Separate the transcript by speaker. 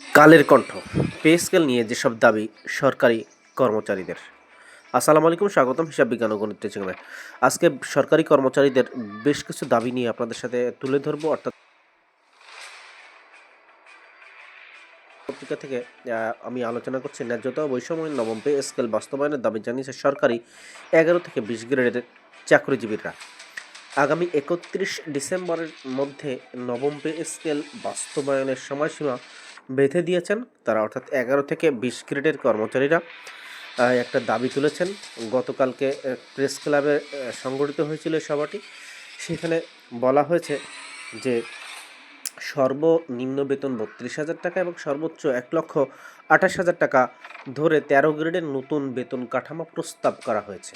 Speaker 1: Kaler Kantho, pay scale নিয়ে যেসব দাবি সরকারি কর্মচারীদের। আসসালামু আলাইকুম, স্বাগতম হিসাব বিজ্ঞান ও গণিত চ্যানেলে আজকে সরকারি কর্মচারীদের বেশ কিছু দাবি নিয়ে আপনাদের সাথে তুলে ধরবো, অর্থাৎ পত্রিকা থেকে আমি আলোচনা করছি ন্যায্যতা বৈষম্য নবম পে স্কেল বাস্তবায়নের দাবি জানিয়েছে সরকারি এগারো থেকে বিশ গ্রেডের চাকরিজীবীরা। আগামী একত্রিশ ডিসেম্বরের মধ্যে নবম পে স্কেল বাস্তবায়নের সময়সীমা বেঁধে দিয়েছেন। তারা অর্থাৎ এগারো থেকে বিশ গ্রেডের কর্মচারীরা একটা দাবি তুলেছেন। গতকালকে প্রেস ক্লাবে সংগঠিত হয়েছিল সভাটি। সেখানে বলা হয়েছে যে, সর্বনিম্ন বেতন বত্রিশ হাজার টাকা এবং সর্বোচ্চ এক লক্ষ আঠাশ হাজার টাকা ধরে তেরো গ্রেডের নতুন বেতন কাঠামো প্রস্তাব করা হয়েছে।